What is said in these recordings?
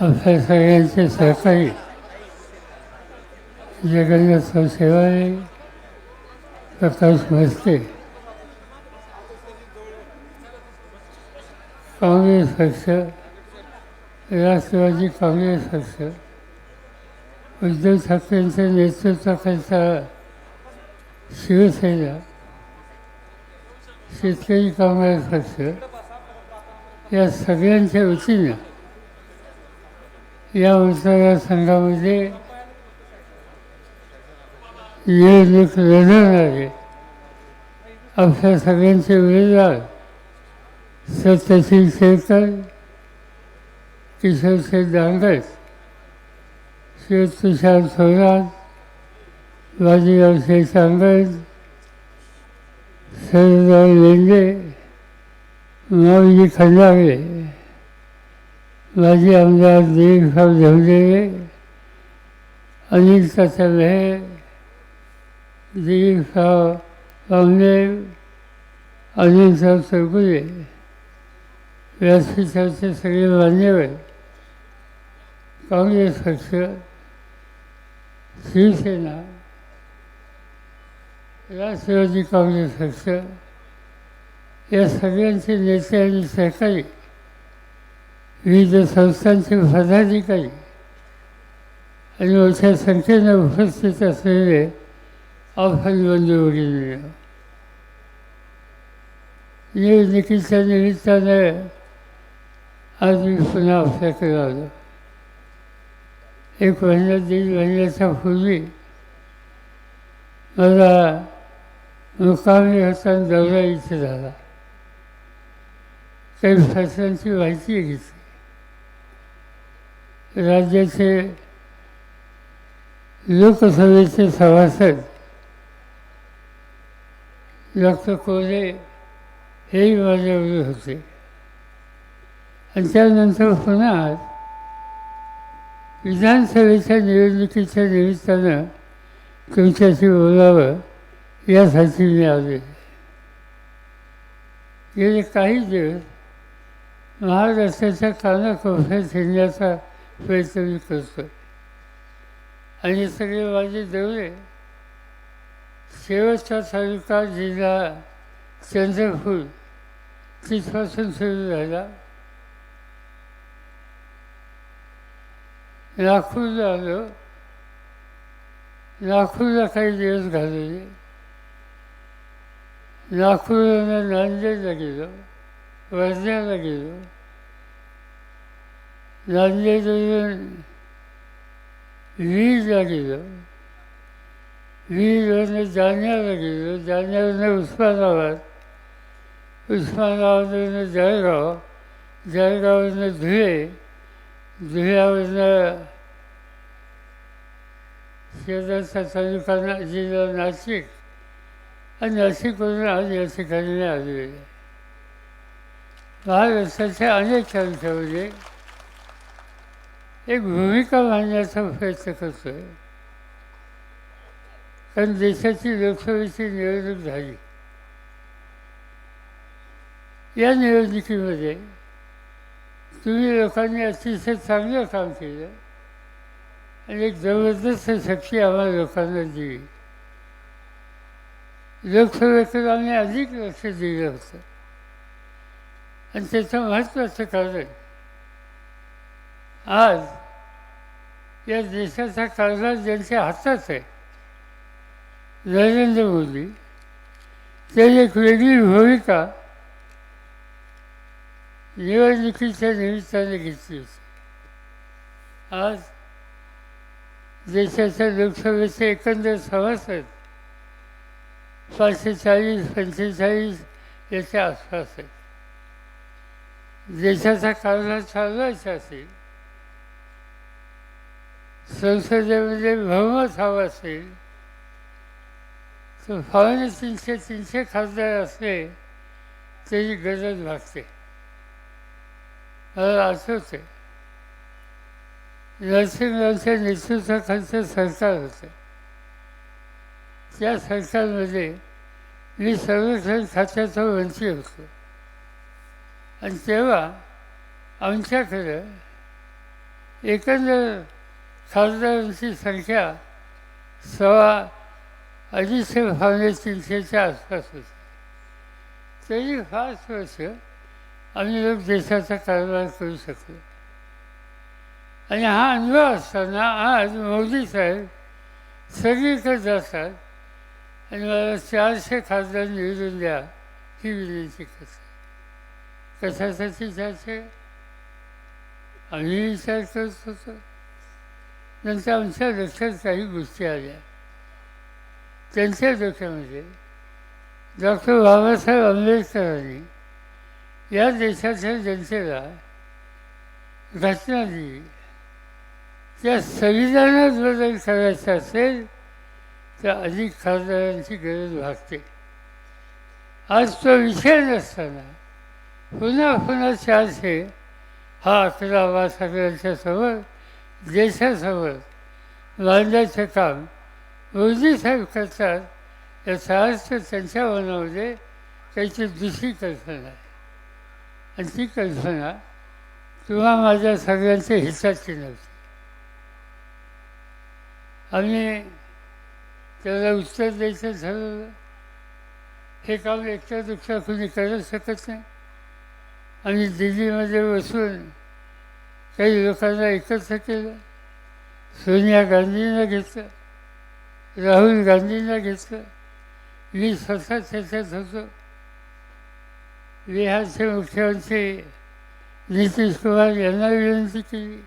आपल्या सगळ्यांचे सहकारी जगन्नाथ सेवाळे प्रकाश भस्ते काँग्रेस पक्ष राष्ट्रवादी काँग्रेस पक्ष उद्धव ठाकरेंच्या नेतृत्वाखालचा शिवसेना शेतकरी काँग्रेस पक्ष या सगळ्यांच्या वतीनं या मतदारसंघामध्ये निवडणूक लढवणारे आपल्या सगळ्यांचे उमेदवार सत्यशील शेळकर किशोर शेठ डांगर श्री तुषार थोरात बाजीराव शेषांगड शरदराव लेंडे माऊली खंडागळे माझे आमदार दिलीपराव झवडेरे अनिल तात्या मेहर दिलीपराव रामदेव अनिलराव चौगुले व्यासपीठाचे सगळे मान्यवर काँग्रेस पक्ष शिवसेना राष्ट्रवादी काँग्रेस पक्ष या सगळ्यांचे नेते आणि सहकारी विविध संस्थांचे पदाधिकारी आणि मोठ्या संख्येने उपस्थित असलेले आव्हान बंधू निवडणुकीच्या निमित्ताने आज मी पुन्हा आपल्याकडे आलो एक महिना दीड महिन्याच्या पूर्वी मला मुकामी होताना दौरा इथे झाला. काही फसलांची माहिती घेतली. राज्याचे लोकसभेचे सभासद डॉक्टर कोरे हेही माझ्यावर होते. आणि त्यानंतर पुन्हा विधानसभेच्या निवडणुकीच्या निमित्तानं तुमच्याशी बोलावं यासाठी मी आले गेले काही दिवस महाराष्ट्राच्या कानाकोपऱ्यात फिरण्याचा प्रयत्न मी करतो आणि सगळे माझे दौरे शेवटचा तालुका जिल्हा चंद्रपूर तिथपासून सुरू झाला. नागपूरला आलो. नागपूरला काही दिवस घालवले. नागपूरला नांदेडला गेलो वर्ध्याला गेलो. नांदेडवरून वीरला गेलो वीरवरनं जालन्याला गेलो जालन्यावरनं उस्मानाबाद. उस्मानाबादवरनं जळगाव जळगाववरनं धुळे धुळ्यावरनं शेजारचा तालुका ना जिल्हा नाशिक. आणि नाशिकवरून आज या ठिकाणी मी आलेले आहे महाराष्ट्राच्या अनेक तालुक्यामध्ये एक भूमिका मांडण्याचा प्रयत्न करतो आहे कारण देशाची लोकसभेची निवडणूक झाली. या निवडणुकीमध्ये तुम्ही लोकांनी अतिशय चांगलं काम केलं. आणि एक जबरदस्त शक्ती आम्हाला लोकांना दिली. लोकसभेकडे आम्ही अधिक लक्ष दिलं होतं. आणि त्याचं महत्त्वाचं कारण आज या देशाचा कारभार ज्यांच्या हातात आहे. नरेंद्र मोदी त्यांनी एक वेगळी भूमिका निवडणुकीच्या निमित्ताने घेतली होती. आज देशाच्या लोकसभेचे एकंदर सभासद पाचशे चाळीस पंचेचाळीस याच्या आसपास आहेत. देशाचा कारभार चालवायचा असेल संसदेमध्ये बहुमत हवं असेल तर पावणे तीनशे तीनशे खासदार असले त्याची गरज भागते. मला आठवते नरसिंहरावच्या नेतृत्वाखालचं सरकार होतं. त्या सरकारमध्ये मी संरक्षण खात्याचा मंत्री होतो. आणि तेव्हा आमच्याकडं एकंदर खासदारांची संख्या सव्वा अडीचशे भावने तीनशेच्या आसपास होती तरी पाच वर्ष आम्ही लोक देशाचा कारभार करू शकलो आणि हा अनुभव असताना आज मोदी साहेब सगळीकडे जातात आणि मला चारशे खासदार निवडून द्या ही विनंती करतात. कशासाठी चारशे? आम्ही विचार करत होतो. नंतर आमच्या लक्षात काही गोष्टी आल्या त्यांच्या डोक्यामध्ये डॉक्टर बाबासाहेब आंबेडकरांनी या देशाच्या जनतेला घटना दिली त्या संविधानात बदल करायचा असेल तर अधिक खासदारांची गरज भागते आज तो विषय नसताना पुन्हा पुन्हा चारशे हा अकरा वा सगळ्यांच्या समोर देशासोबत मांडण्याचं काम मोदी साहेब करतात याचा अर्थ त्यांच्या मनामध्ये त्यांची दुसरी कल्पना आहे आणि ती कल्पना किंवा माझ्या सगळ्यांच्या हिताची नव्हती आम्ही त्याला उत्तर द्यायचं ठरवलं हे काम एकट्या दुसऱ्या कुणी करत शकत नाही. आणि दिल्लीमध्ये बसून काही लोकांना एकत्र केलं सोनिया गांधींना घेतलं राहुल गांधींना घेतलं मी स्वतः त्याच्यात होतो बिहारचे मुख्यमंत्री नितीश कुमार यांना विनंती केली.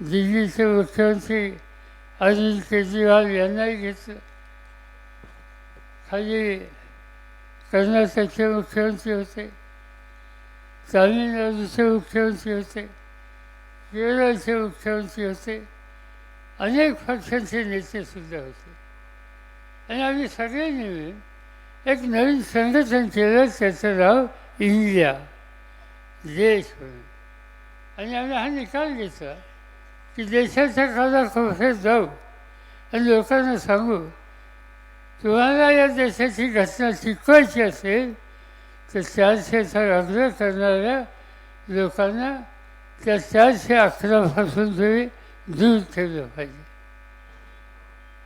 दिल्लीचे मुख्यमंत्री अरविंद केजरीवाल यांनाही घेतलं. खाली कर्नाटकचे मुख्यमंत्री होते तामिळनाडूचे मुख्यमंत्री होते केरळचे मुख्यमंत्री होते. अनेक पक्षांचे नेतेसुद्धा होते. आणि आम्ही सगळ्यांनी मिळून एक नवीन संघटन केलं त्याचं नाव इंडिया देश म्हणून. आणि आम्ही हा निकाल घेतला की देशाच्या कालाकोपऱ्यात जाऊ. आणि लोकांना सांगू तुम्हाला या देशाची घटना शिकवायची असेल तर चारशेचा आग्रह करणाऱ्या लोकांना त्या चारशे अकरापासून तुम्ही दूर ठेवलं पाहिजे.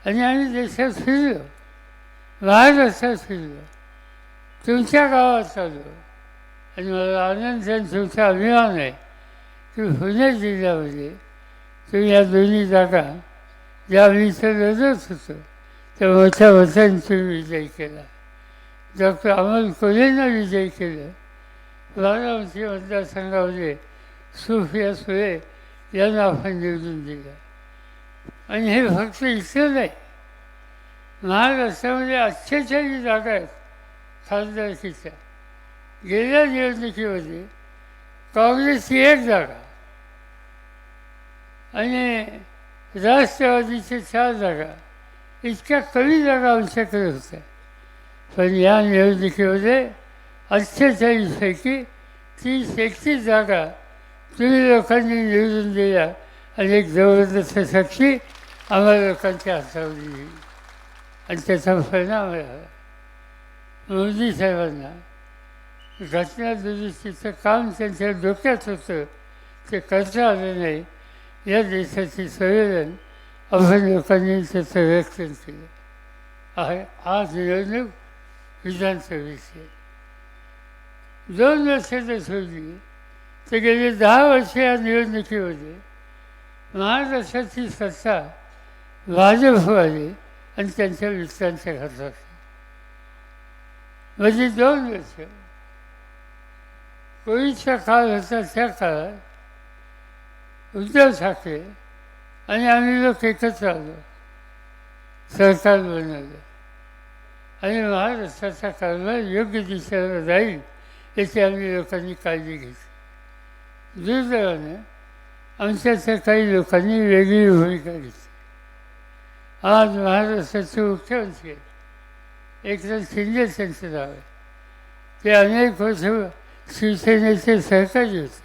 आणि आम्ही देशात फिरलो. महाराष्ट्रात फिरलो. तुमच्या गावात आलो आणि मला आनंद आणि तुमचा अभिमान आहे की पुणे जिल्ह्यामध्ये तुम्ही या दोन्ही जागा ज्या मी तर रजत होतो त्या मोठ्या वचन तुम्ही विजय केला. डॉक्टर अमोल कोलेनं विजय केलं. बारामती मतदारसंघामध्ये सुफिया सुरे यांना आपण निवडून दिलं. आणि हे फक्त इथलं नाही महाराष्ट्रामध्ये अठ्ठेचाळीस जागा आहेत खासदारकीच्या. गेल्या निवडणुकीमध्ये काँग्रेसची एक जागा आणि राष्ट्रवादीचे चार जागा. इतक्या कमी जागा आमच्याकडे होत्या. पण या निवडणुकीमध्ये अठ्ठेचाळीसपैकी तीस एकतीस जागा तुम्ही लोकांनी निवडून दिल्या आणि एक जबरदस्त आम्हाला लोकांच्या हातावर दिली आणि त्याचा परिणाम व्हायला मोदी साहेबांना घटना दुरुस्तीचं काम त्यांच्या डोक्यात होतं ते करता आलं नाही या देशाची संवेदन आपण लोकांनी त्याचं व्यक्त केलं आहे आज निवडणूक विधानसभेची दोन वर्ष तर सोडली ते गेली दहा वर्ष या निवडणुकीमध्ये. महाराष्ट्राची सत्ता भाजपवाली आणि त्यांच्या मित्रांच्या हातात म्हणजे दोन वर्ष. कोविडचा काळ होता त्या काळात उद्धव ठाकरे आणि आम्ही लोक एकत्र आलो. सरकार बनवलं. आणि महाराष्ट्राचा कारभार योग्य दिशेला जाईल याची आम्ही लोकांनी काळजी घेतली. दुर्दैवाने आमच्याच्या काही लोकांनी वेगळी भूमिका घेतली. आज महाराष्ट्राचे मुख्यमंत्री एकनाथ शिंदे त्यांचं नाव आहे ते अनेक वर्ष शिवसेनेचे सहकारी होते.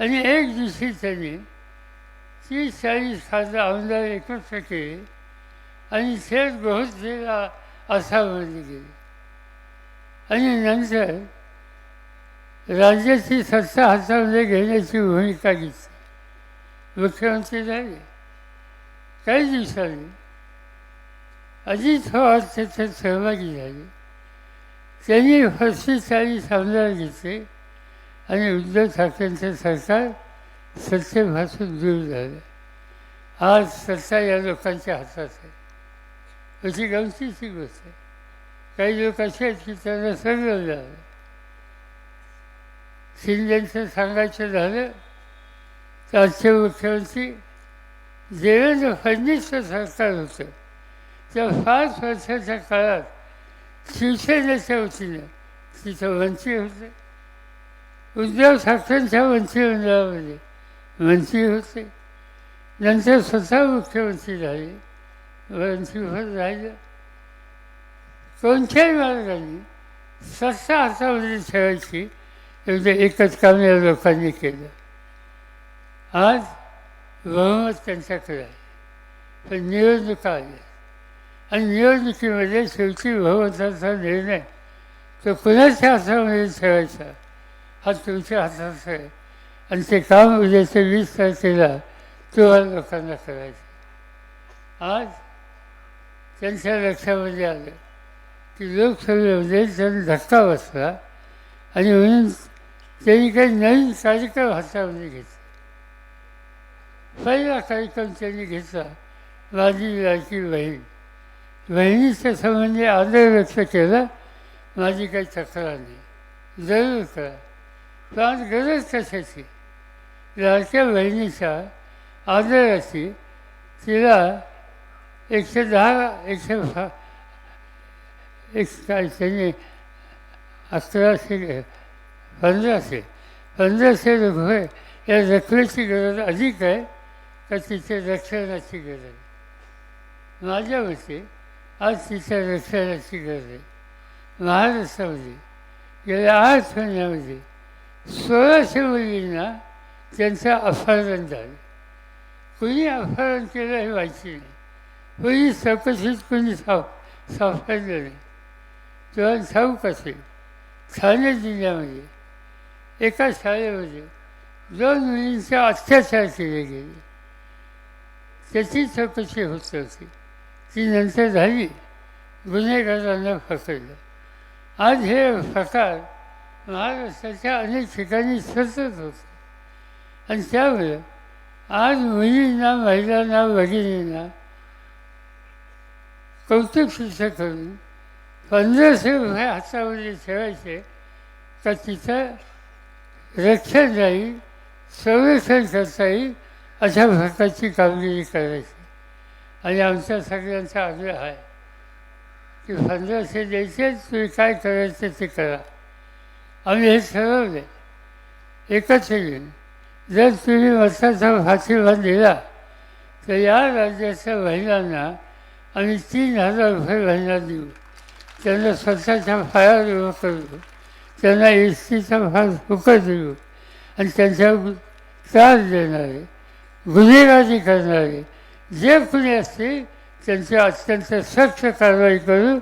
आणि एक दिवशी त्यांनी तीस चाळीस खासदार आमदार एकत्र केले आणि थेट बहुतेला आसाममध्ये गेले आणि नंतर राज्याची सत्ता हातामध्ये घेण्याची भूमिका घेतली. मुख्यमंत्री झाले. काही दिवसांनी अजित पवार त्याच्यात सहभागी झाले. त्यांनी फरशी चाळी घेतले आणि उद्धव ठाकरेंचं सरकार सत्तेपासून दूर झालं. आज सत्ता या लोकांच्या हातात आहे. अशी गमतीची गोष्ट आहे. काही लोक असे आहेत की त्यांना सगळं झालं शिंदेचं सांगायचं झालं तर आजचे मुख्यमंत्री देवेंद्र फडणवीसचं सरकार होतं. त्या पाच वर्षाच्या काळात शिवसेनेच्या वतीनं तिथं मंत्री होते. उद्धव ठाकरेंच्या मंत्रिमंडळामध्ये मंत्री होते. नंतर स्वतः मुख्यमंत्री झाले मंत्रीपद राहिलं. कोणत्याही मार्गाने सत्ता हातामध्ये ठेवायची एकदा एकच काम या लोकांनी केलं. आज बहुमत त्यांच्याकडे आहे. पण निवडणुका आल्या आणि निवडणुकीमध्ये शेवटी बहुमताचा निर्णय तो कुणाच्या हातामध्ये ठेवायचा? हा तुमच्या हातात आहे. आणि ते काम उद्याच्या वीस तारखेला तुम्हाला लोकांना करायचं आज त्यांच्या लक्षामध्ये आलं की लोकसभेमध्ये त्यांना धक्का बसला आणि म्हणून त्यांनी काही नवीन कार्यक्रम हातामध्ये घेतला. पहिला कार्यक्रम त्यांनी घेतला माझी लाडकी बहीण. बहिणीच्या संबंधी आदर व्यक्त केला माझी काही तक्रार नाही. जरूर करा. पण आज गरज कशाची? लाडक्या बहिणीच्या आदराची तिला एकशे दहा एकशे एक काय त्यांनी अकराशे पंधराशे. पंधराशे रुपये या रकमेची गरज अधिक आहे का तिच्या रक्षणाची गरज आहे. माझ्या मते आज तिच्या रक्षणाची गरज आहे. महाराष्ट्रामध्ये गेल्या आठ महिन्यामध्ये सोळाशे मुलींना त्यांचं अपहरण झालं. कुणी अपहरण केलं हे माहिती नाही. कुणी चौकशीत कुणी साप सापडलं नाही. तेव्हा ठाऊक असेल. ठाणे जिल्ह्यामध्ये एका शाळेमध्ये दोन मुलींचे अत्याचार केले गेले त्याची चौकशी होत होती. ती नंतर झाली. गुन्हेगारांना पकडलं आज हे प्रकार महाराष्ट्राच्या अनेक ठिकाणी सतत होतं. आणि त्यामुळे आज मुलींना महिलांना भगिनींना कौतुक शिक्षा करून पंधराशे रुपये हातामध्ये ठेवायचे का तिथं रक्षण जाईल संरक्षण करता येईल अशा प्रकारची कामगिरी करायची. आणि आमच्या सगळ्यांचा आग्रह आहे की पंधराशे द्यायचे तुम्ही काय करायचं ते करा. आम्ही हे ठरवले. एकच येईल जर तुम्ही वर्षाचा फाशीभाग दिला तर या राज्याच्या महिलांना आम्ही तीन हजार रुपये महिना देऊ. त्यांना स्वतःच्या फायावर उभं करू. त्यांना एस टीचा फार फुकट देऊ. आणि त्यांच्यावर त्रास देणारे गुन्हेगारी करणारे जे कुणी असतील त्यांची अत्यंत सक्त कारवाई करू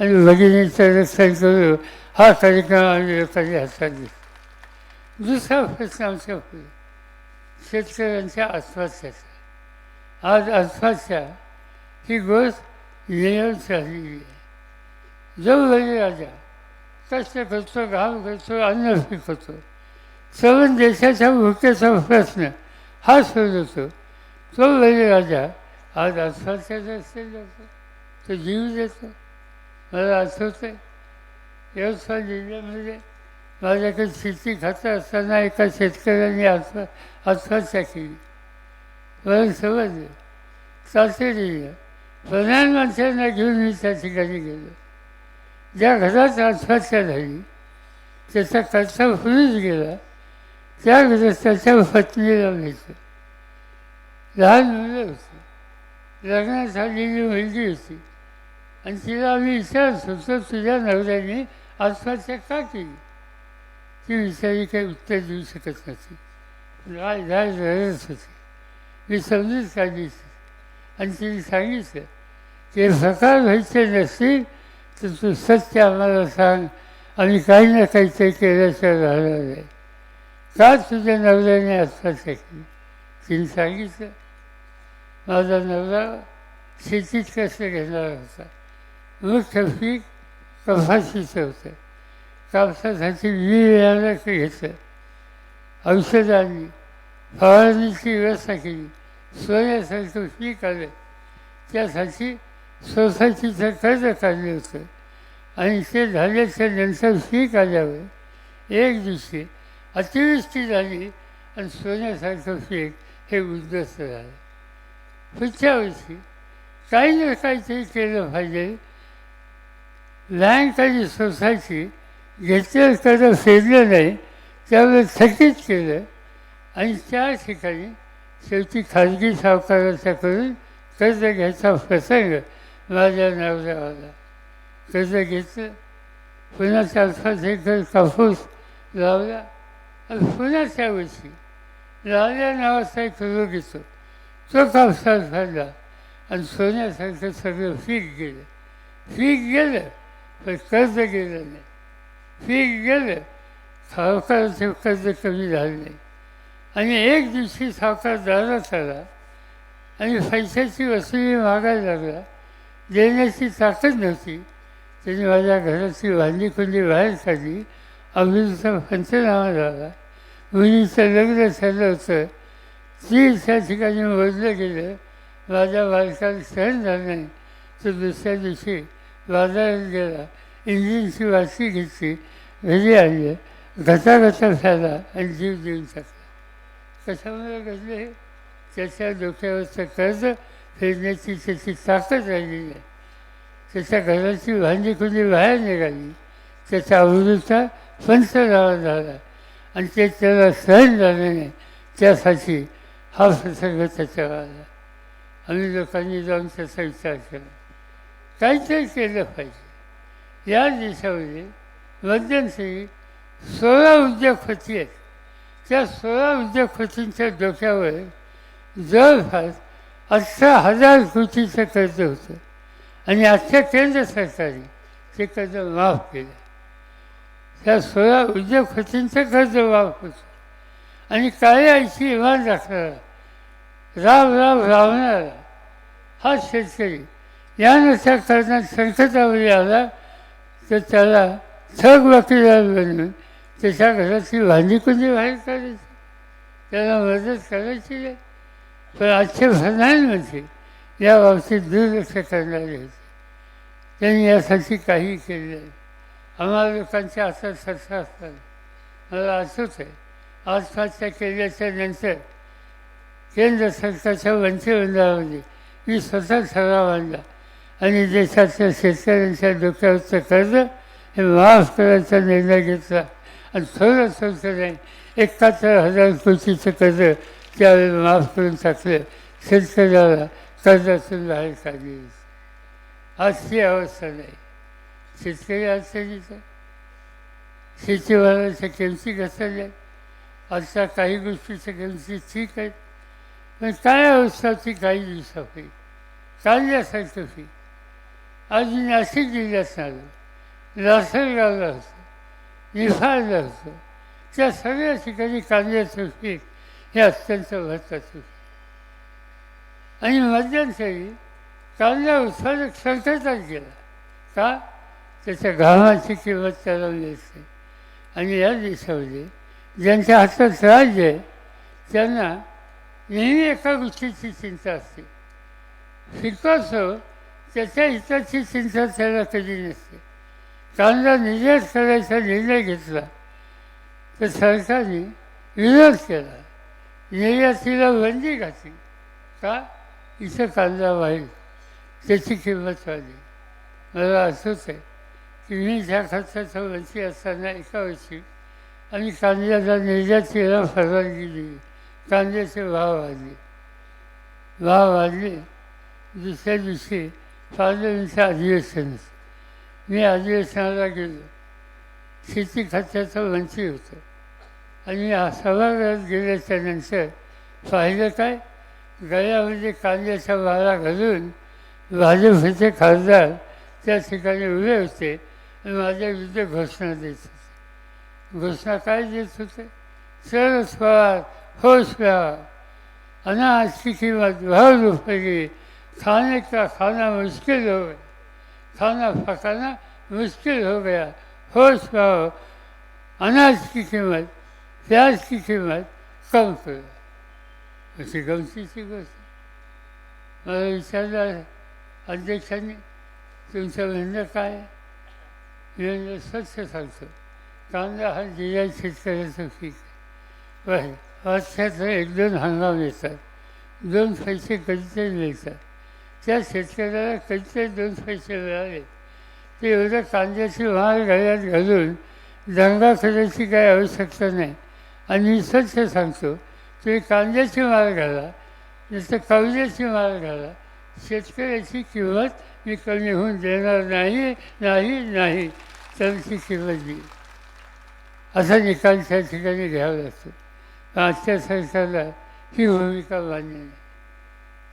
आणि भगिनीचं रक्षण करू. हा कार्यक्रम आम्ही लोकांनी हातात घेतला दुसरा प्रश्न आमच्या पुढे. शेतकऱ्यांच्या आत्महत्याचा. आज आत्महत्या ही गोष्ट नियम चाललेली आहे. जो राजा कष्ट करतो घाम करतो अन्न पिकवतो. सर्व देशाच्या भुकेचा प्रश्न हा सोडवतो. तो म्हणजे राजा. आज अस्वाच्या रस्ते जातो. तो जीव देतो. मला आठवतं आहे यवतमाळ जिल्ह्यामध्ये माझ्याकडे शेती खातं असताना एका शेतकऱ्याने आत्म आत्महत्या केली. मला समजलं. तातडीनं प्रधानमंत्र्यांना घेऊन मी त्या ठिकाणी गेलो. ज्या घरात आत्महत्या झाली त्याचा खर्च होऊनच गेला त्या ग्रस्ताच्या पत्नीला भेटलं लहान मुलं होती. लग्नात झालेली मुलगी होती. आणि तिला आम्ही विचारत होतो तुझ्या नवऱ्याने आत्महत्या का केली? ती विचारी काही उत्तर देऊ शकत नव्हती. राय राय रडत होती. मी समजून काढली आणि तिने सांगितलं ते प्रकार व्हायचे नसतील तर तू सत्य आम्हाला सांग. आम्ही काही ना काहीतरी केल्याशिवाय राहणार नाही का तुझ्या नवऱ्याने आत्महत्या केली? तिने सांगितलं. माझा नवरा शेतीत कसं घेणार होता? मुख्य पीक कपाशीचं होतं. कापसासाठी बी वेळाला घेतलं. औषधांनी फवारणीची व्यवस्था केली. सोन्यासारखं पीक आलं. त्यासाठी सोसायटीचं कर्ज काढले होतं. आणि ते झाल्याच्यानंतर पीक आल्यावर एक दिवशी अतिवृष्टी झाली आणि सोन्यासारखं पीक हे उद्ध्वस्त झालं. पुढच्या वर्षी काही ना काहीतरी केलं पाहिजे. लहानकाली सोसायटी घेतलं कर्ज फेरलं नाही त्यावेळेस थकीत केलं. आणि त्या ठिकाणी शेवटी खाजगी सावकाराच्याकडून कर्ज घ्यायचा प्रसंग माझ्या नवऱ्यावाला कर्ज घेतलं? पुन्हा चार पाच एकर कापूस लावला आणि पुन्हा त्या वर्षी लावल्या नावाचा एक रोग येतो. तो कापसात झाला आणि सोन्यासारखं सगळं पीक गेलं. पीक गेलं पण कर्ज गेलं नाही. पीक गेलं सावकाराचं कर्ज कमी झालं नाही. आणि एक दिवशी सावकार दारात आला आणि पैशाची वसुली मागायला लागला. देण्याची ताकद नव्हती. त्यांनी माझ्या घराची भांडी कुंडी बाहेर काढली. अमृतचा पंचनामा झाला. मुलीचं लग्न झालं होतं. ती त्या ठिकाणी मोजलं गेलं. माझ्या बालकाला सहन झालं नाही. तर दुसऱ्या दिवशी बाजारात गेला. इंजिनची वाशी घेतली. घरी आणली. घटाघटा झाला आणि जीव देऊन टाकला. कशामुळे घडले त्याच्या डोक्यावरचं कर्ज फिरण्याची त्याची ताकद राहिली नाही त्याच्या घराची भांडी कुणी बाहेर निघाली त्याच्या अमृता पंचनामा झाला. आणि ते त्याला सहन झालं नाही. त्यासाठी हा प्रसंग त्याच्यावर आला. आम्ही लोकांनी जाऊन त्याचा विचार केला. काहीतरी केलं पाहिजे. या देशामध्ये मध्यंतरी सोळा उद्योगपती आहेत. त्या सोळा उद्योगपतींच्या डोक्यावर जवळपास अठरा हजार कोटीचं कर्ज होतं. आणि आजच्या केंद्र सरकारने ते कर्ज माफ केलं. त्या सोळा उद्योगपतींचं कर्ज माफ होतं. आणि काय ऐशी इमान राखणारा राम राम रावणारा हा शेतकरी यानुसार कर्जात संकटामध्ये आला तर त्याला ठग वकिलाल बनवून त्याच्या घरातली भांडी कुंडी बाहेर काढायची? त्याला मदत करायची नाही पण आजचे प्रधानमंत्री या बाबतीत दुर्लक्ष करणारे होते त्यांनी यासाठी काही केले नाही आम्हाला लोकांच्या हातात सरसा असतात मला आठवत आहे आसपासच्या केल्याच्यानंतर केंद्र सरकारच्या मंत्रिमंडळामध्ये मी स्वतः ठराव आणला आणि देशातल्या शेतकऱ्यांच्या डोक्यावरचं कर्ज हे माफ करायचा निर्णय घेतला आणि थोडं थोडं नाही एकाहत्तर हजार कोटीचं कर्ज त्यावेळी माफ करून टाकलं शेतकऱ्याला कर्जातून बाहेर काढली आज ती अवस्था नाही शेतकरी अडचणीचं शेतीवाल्याच्या किमती घसरल्या आजच्या काही गोष्टीच्या किमती ठीक आहेत. पण काय अवस्था ती काही दिवसापूर्वी कांद्यासारखं फी आज मी नाशिक जिल्ह्यात आलो लासलगावला होतं निफाडला असतो त्या सगळ्या ठिकाणी कांद्याचं पीक हे अत्यंत महत्त्वाचे आणि मध्यंतरी चांगल्या उत्पादक संकटात गेला. का? त्याच्या घामाची किंमत त्याला मिळते आणि या दिवसामध्ये ज्यांच्या हातात राज्य आहे त्यांना नेहमी एका गोष्टीची चिंता असते. पिकासो त्याच्या हिताची चिंता त्याला कधी नसते. कांदा निर्यात करायचा निर्णय घेतला तर सरकारने विरोध केला. निर्यातीला वंदी घातली का? इथं कांदा वाढेल त्याची किंमत वाढली. मला असंच आहे की मी ज्या खर्चाचा वंची असताना एका वर्षी आणि कांद्याचा निर्यातीला परवानगी दिली. कांद्याचे भाव वाढले. भाव वाढले. दुसऱ्या दिवशी पार्लमेंटचं अधिवेशन. मी अधिवेशनाला गेलो. शेती खात्याचं वंचित होतं. आणि सभागृहात गेल्याच्यानंतर पाहिलं काय गळ्यामध्ये कांद्याचा माळा घालून भाजपचे खासदार त्या ठिकाणी उभे होते आणि माझ्या विरुद्ध घोषणा देत होते. घोषणा काय देत होते? सरस पवार होश व्हावा अनाज की कीमत बहुत रुपए की खाने का खाना मुश्किल हो गया. खाना पकाना मुश्किल हो गया. होश पाओ अनाज की कीमत प्याज की कीमत कम करो अशी गमतीची गोष्ट मला विचारलं अध्यक्षांनी तुमचं म्हणणं काय मी स्वच्छ सांगतो कांदा हा जिल्ह्यात शेतकऱ्याचं पीक आहे बरं वर्षाचं एक दोन हंगाम येतात दोन पैसे कधीतरी मिळतात त्या शेतकऱ्याला कधीतरी दोन पैसे मिळाले ते एवढं कांद्याची महाग गळ्यात घालून दंगा करायची काही आवश्यकता नाही। आणि मी स्वच्छ सांगतो तुम्ही कांद्याची माल घाला जसं कवल्याची माल घाला. शेतकऱ्याची किंमत मी कमी होऊन देणार नाही नाही नाही. त्यांची किंमत देईल असा निकाल त्या ठिकाणी घ्यावा लागतो. आजच्या सरकारला ही भूमिका मान्य नाही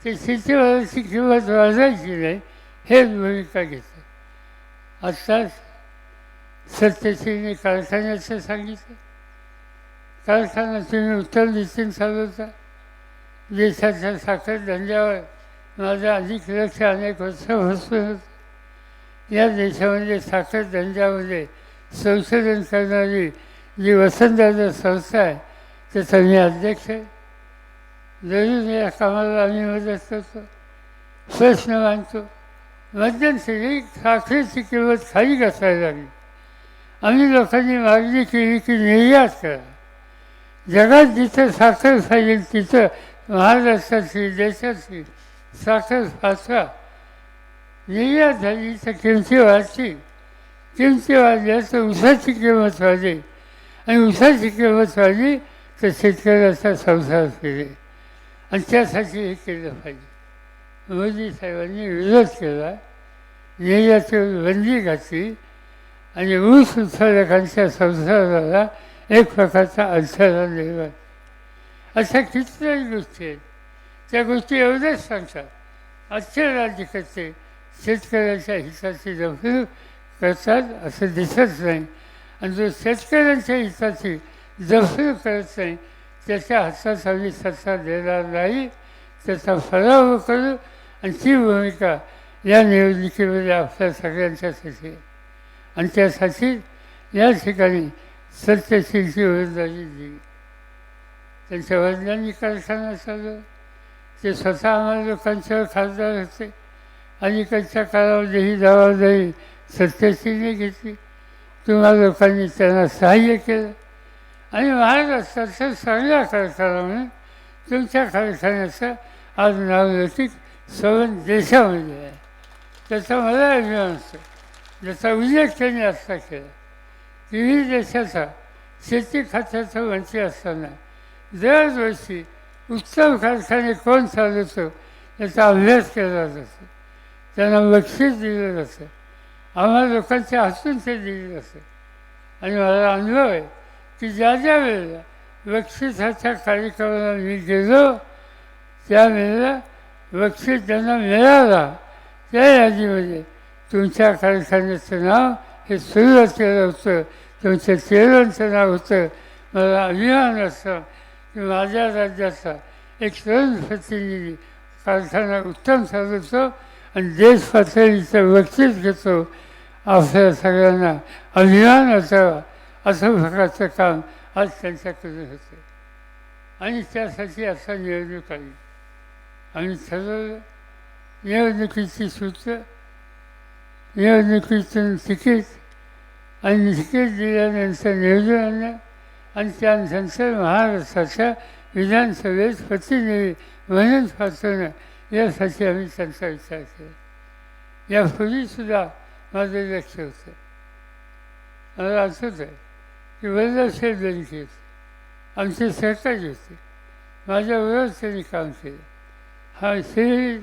ते शेतीवाल्याची किंमत वाढवायची नाही हेच भूमिका घेतात आत्ताच सत्यशीलने कारखान्याचं सांगितलं. कारखाना तुम्ही उत्तम निश्चित चालवता देशाच्या साखर धंद्यावर माझं अधिक लक्ष अनेक वर्ष बसून होतं. या देशामध्ये साखर धंद्यामध्ये संशोधन करणारी जी वसंतदादा संस्था आहे त्याचा मी अध्यक्ष आहे. जरूर या कामाला आम्ही मदत करतो. प्रश्न मानतो मध्यंतरी साखरेची किंमत खाली घसायला लागली आम्ही लोकांनी मागणी केली की निर्यात करा. जगात जिथं साखर पाहिजे तिथं महाराष्ट्राची देशाची साखर भाषा निर्यात झाली तर किमती वाढतील किमती वाढल्या तर ऊसाची किंमत वाढली. आणि ऊसाची किंमत वाढली तर शेतकऱ्याचा संसार केले आणि त्यासाठी हे केलं पाहिजे. मोदी साहेबांनी विरोध केला. निर्यातीवर बंदी घातली. आणि ऊस उत्पादकांच्या संसाराला एक प्रकारचा अडथळा निर्माण अशा कितीतरी गोष्टी आहेत. त्या गोष्टी एवढ्याच सांगतात. आजचे राज्यकर्ते शेतकऱ्यांच्या हिताची जमीन करतात असं दिसत नाही. आणि जो शेतकऱ्यांच्या हिताची जपणूक करत नाही त्याच्या हातात आम्ही सत्ता देणार नाही. त्याचा फराव करू आणि ती भूमिका या निवडणुकीमध्ये आपल्या सगळ्यांच्यासाठी आणि त्यासाठी या ठिकाणी सत्यशीलची उमेदवारी दिली त्यांच्या वडिलांनी कारखाना चालू ते स्वतः आम्हाला लोकांच्यावर खासदार होते. अलीकडच्या कालावधी ही जबाबदारी सत्यशीलने घेतली. किंवा लोकांनी त्यांना सहाय्य केलं. आणि महाराष्ट्राचा चांगला कारखाना म्हणून तुमच्या कारखान्याचं आज नावलौकिक सवन देशामध्ये आहे. त्याचा मला अभिमान असतो. ज्याचा उल्लेख त्यांनी आत्ता केला. तिन्ही देशाचा शेती खात्याचा मंत्री असताना दरवर्षी उत्तम कारखाने कोण चालवतो याचा अभ्यास केला जातो. त्यांना बक्षीस दिलं जातं. आम्हाला लोकांच्या हसून ते दिलं जातं. आणि मला अनुभव आहे की ज्या ज्या वेळेला बक्षिसाच्या कार्यक्रमाला मी गेलो त्यावेळेला बक्षीस ज्यांना मिळाला त्या यादीमध्ये तुमच्या कारखान्याचं नाव हे सुरू केलं होतं तुमच्या चेहऱ्यांचं नाव होतं. मला अभिमान असतं. की माझ्या राज्याचा एक तरुण प्रतिनिधी कारखाना उत्तम साधवतो आणि देश पातळीचं व्यक्तीच घेतो. आपल्या सगळ्यांना अभिमान असावा असं प्रकारचं काम आज त्यांच्याकडे होतं. आणि त्यासाठी असा निवडणूक आली. आम्ही ठरवलं निवडणुकीची सूत्र निवडणुकीचं तिकीट आणि निश्चित दिल्यानंतर निवडून आणि त्यानंतर महाराष्ट्राच्या विधानसभेत प्रतिनिधी म्हणून पाठवणं यासाठी आम्ही त्यांचा विचार केला यापूर्वीसुद्धा माझं लक्ष होतं मला आठवत आहे की वल्लभशेठ बँकेत आमचे सहकारी होते माझ्याबरोबर त्यांनी काम केलं हा श्री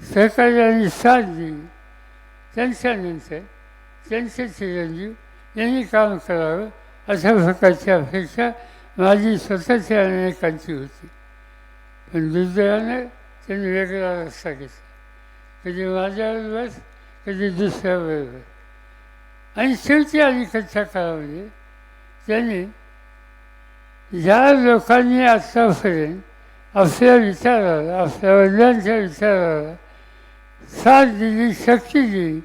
सहकार्याने साथ दिली त्यांच्यानंतर त्यांचे चिरंजीव यांनी काम करावं अशा प्रकारची अपेक्षा माझी स्वतःची अनेकांची होती. पण दुर्दैवाने त्यांनी वेगळा रस्ता घेतला. कधी माझ्याबरोबर कधी दुसऱ्याबरोबर आणि शेवटी अलीकडच्या काळामध्ये त्यांनी ज्या लोकांनी आत्तापर्यंत आपल्या विचाराला आपल्या वडिलांच्या विचाराला साथ दिली शक्ती दिली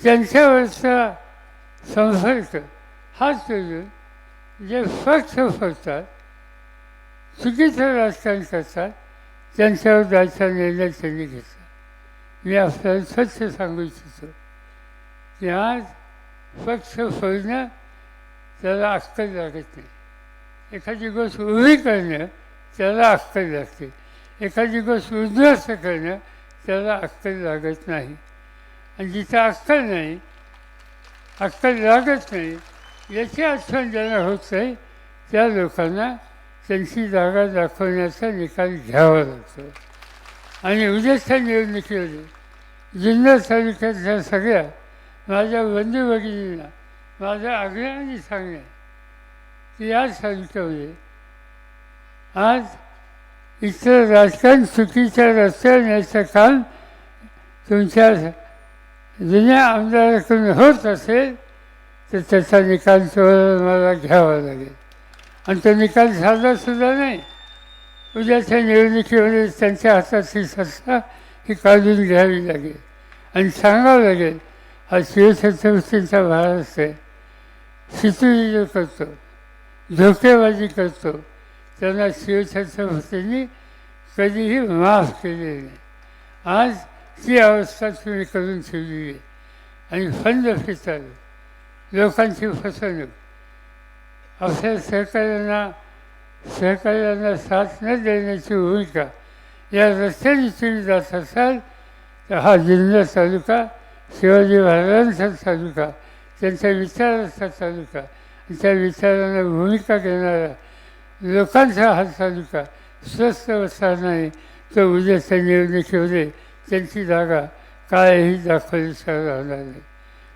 त्यांच्यावरचा संसर्ग हा सोडून जे स्वच्छ फसतात चुकीचं राजकारण करतात त्यांच्यावर जायचा निर्णय त्यांनी घेतला. मी आपल्याला स्वच्छ सांगू इच्छितो की आज पक्ष फोडणं त्याला अक्कल लागत नाही. एखादी गोष्ट उभी करणं त्याला अक्कल लागते एखादी गोष्ट उद्ध्वस्त करणं त्याला अक्कल लागत नाही. आणि जिथं अक्कल नाही अक्कल लागत नाही याची आठवण ज्यांना होत नाही त्या लोकांना त्यांची जागा दाखवण्याचा निकाल घ्यावा लागतो. आणि उद्याच्या निवडणुकीमध्ये जिल्हा तालुक्यातल्या सगळ्या माझ्या बंधू भगिनींना माझ्या आग्रहाने सांगणे की या तालुक्यामध्ये आज इतर राजकारण चुकीच्या रस्त्यावर न्यायचं काम तुमच्या जुन्या आमदाराकडून होत असेल तर त्याचा निकाल तुम्हाला मला घ्यावा लागेल. आणि तो निकाल झालासुद्धा नाही. उद्याच्या निवडणुकीमध्ये त्यांच्या हाताची सत्ता ही काढून घ्यावी लागेल. आणि सांगावं लागेल हा शिवछत्रपतींचा महाराष्ट्र आहे. शितुरी जो करतो धोकेबाजी करतो. त्यांना शिवछत्रपतींनी कधीही माफ केलेली नाही. आज ती अवस्था तुम्ही करून ठेवली आहे. आणि फंड फिरतात लोकांची फसवणूक. अशा सहकार्यांना सहकार्यांना साथ न देण्याची भूमिका या रस्त्याने तुम्ही जात असाल तर हा जिल्हा तालुका शिवाजी महाराजांचा तालुका त्यांच्या विचारांचा तालुका त्या विचारांना भूमिका घेणारा लोकांचा हा तालुका स्वस्त बसणार नाही तो उद्याच्या निवडणुकीमध्ये त्यांची जागा कायही दाखवली राहणार नाही.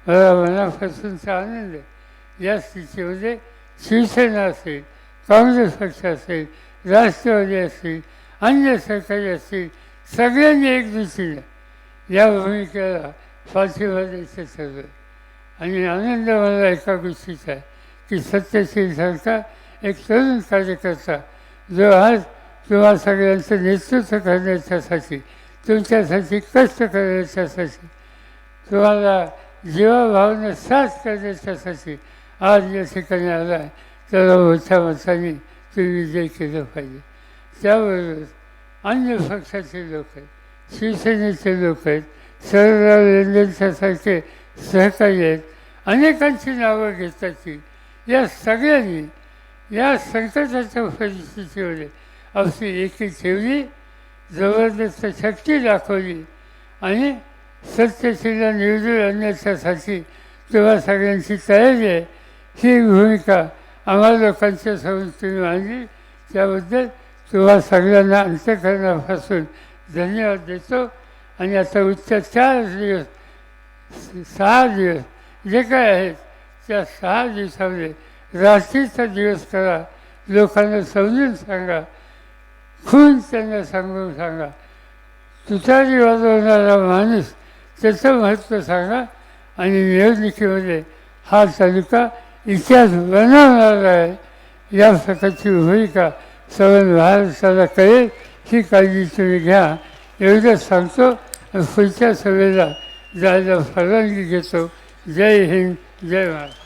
मला मनापासूनचा आनंद आहे या स्थितीमध्ये शिवसेना असेल काँग्रेस पक्ष असेल राष्ट्रवादी असेल अन्य सरकारी असतील सगळ्यांनी एक दृष्टीनं या भूमिकेला पाठिंबा द्यायचं ठरलं. आणि आनंद मला एका गोष्टीचा आहे की सत्यशील सारखा एक तरुण कार्यकर्ता जो आज किंवा सगळ्यांचं नेतृत्व करण्याच्यासाठी तुमच्यासाठी कष्ट करायच्यासाठी तुम्हाला जीवाभावना साथ करण्याच्यासाठी आज या ठिकाणी आला तर त्याला मोठ्या मताने तुम्ही विजय केलं पाहिजे. त्याबरोबर अन्य पक्षाचे लोक आहेत शिवसेनेचे लोक आहेत शरदराव लेंडेंच्यासारखे सहकारी आहेत अनेकांची नावं घेतात की या सगळ्यांनी या संकटाच्या परिस्थितीमध्ये आपली एकी ठेवली. जबरदस्त शक्ती दाखवली. आणि सत्यशीला निवडून आणण्याच्यासाठी तेव्हा सगळ्यांची तयारी आहे. ही भूमिका आम्हा लोकांच्या समोर मांडली. त्याबद्दल तेव्हा सगळ्यांना अंत्यकरणापासून धन्यवाद देतो. आणि आता उच्च चार दिवस सहा दिवस जे काय आहेत त्या सहा दिवसामध्ये रात्रीचा दिवस करा. लोकांना समजून सांगा. खून त्यांना सांगून सांगा तुतारी वाजवणारा माणूस त्याचं महत्त्व सांगा आणि निवडणुकीमध्ये हा तालुका इतिहास बनवणार आहे या प्रकारची भूमिका सगळं महाराष्ट्राला कळेल ही काळजी तुम्ही घ्या एवढं सांगतो आणि पुढच्या सभेला जायला परवानगी घेतो जय हिंद जय महाराष्ट्र